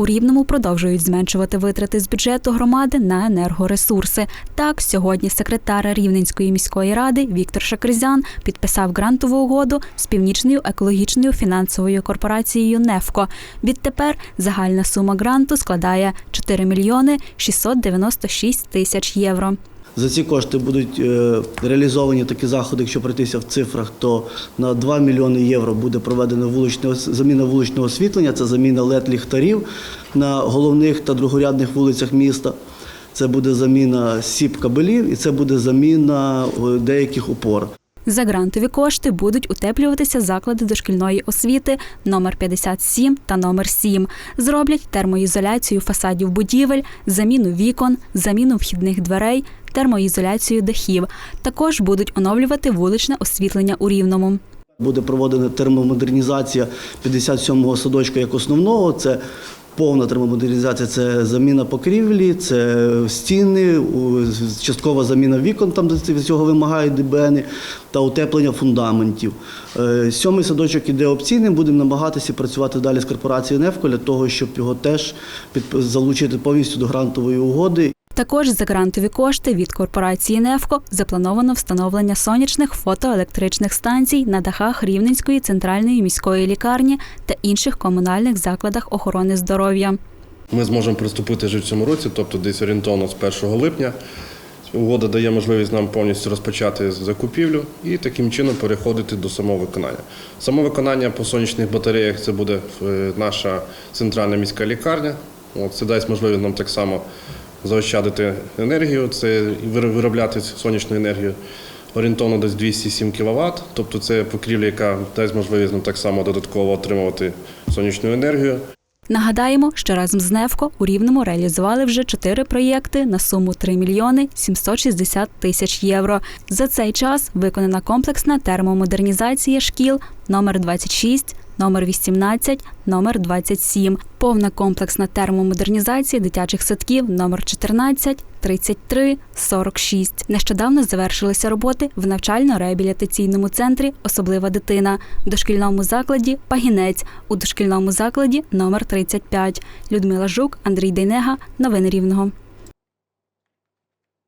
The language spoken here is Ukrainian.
У Рівному продовжують зменшувати витрати з бюджету громади на енергоресурси. Так, сьогодні секретар Рівненської міської ради Віктор Шакризян підписав грантову угоду з північною екологічною фінансовою корпорацією «Нефко». Відтепер загальна сума гранту складає 4 мільйони 696 тисяч євро. За ці кошти будуть е, реалізовані такі заходи, якщо пройтися в цифрах, то на 2 мільйони євро буде проведено вуличне заміна вуличного освітлення, це заміна led ліхтарів на головних та другорядних вулицях міста. Це буде заміна сіп кабелів і це буде заміна е, деяких опор. За грантові кошти будуть утеплюватися заклади дошкільної освіти номер 57 та номер 7. Зроблять термоізоляцію фасадів будівель, заміну вікон, заміну вхідних дверей, термоізоляцію дахів. Також будуть оновлювати вуличне освітлення у Рівному. Буде проводена термомодернізація 57-го садочка як основного. Це повна термомодернізація, це заміна покрівлі, це стіни, часткова заміна вікон, там де цього вимагають ДБНи, та утеплення фундаментів. Е, Сьомий садочок іде опційним, будемо намагатися працювати далі з корпорацією «Нефко» для того, щоб його теж залучити повністю до грантової угоди. Також за грантові кошти від корпорації «Нефко» заплановано встановлення сонячних фотоелектричних станцій на дахах Рівненської центральної міської лікарні та інших комунальних закладах охорони здоров'я. Ми зможемо приступити вже в цьому році, тобто десь орієнтовно з 1 липня. Угода дає можливість нам повністю розпочати закупівлю і таким чином переходити до самовиконання. Самовиконання по сонячних батареях це буде е, наша центральна міська лікарня. Це дасть можливість нам так само заощадити енергію, це вир- виробляти сонячну енергію орієнтовно десь 207 кВт. Тобто це покрівля, яка дасть можливість нам так само додатково отримувати сонячну енергію. Нагадаємо, що разом з «Нефко» у Рівному реалізували вже чотири проєкти на суму 3 мільйони 760 тисяч євро. За цей час виконана комплексна термомодернізація шкіл номер 26, номер 18, номер 27, повна комплексна термомодернізація дитячих садків номер 14, 33, 46. Нещодавно завершилися роботи в навчально-реабілітаційному центрі Особлива дитина, в дошкільному закладі Пагінець, у дошкільному закладі номер 35. Людмила Жук, Андрій Дейнега. Новини Рівного.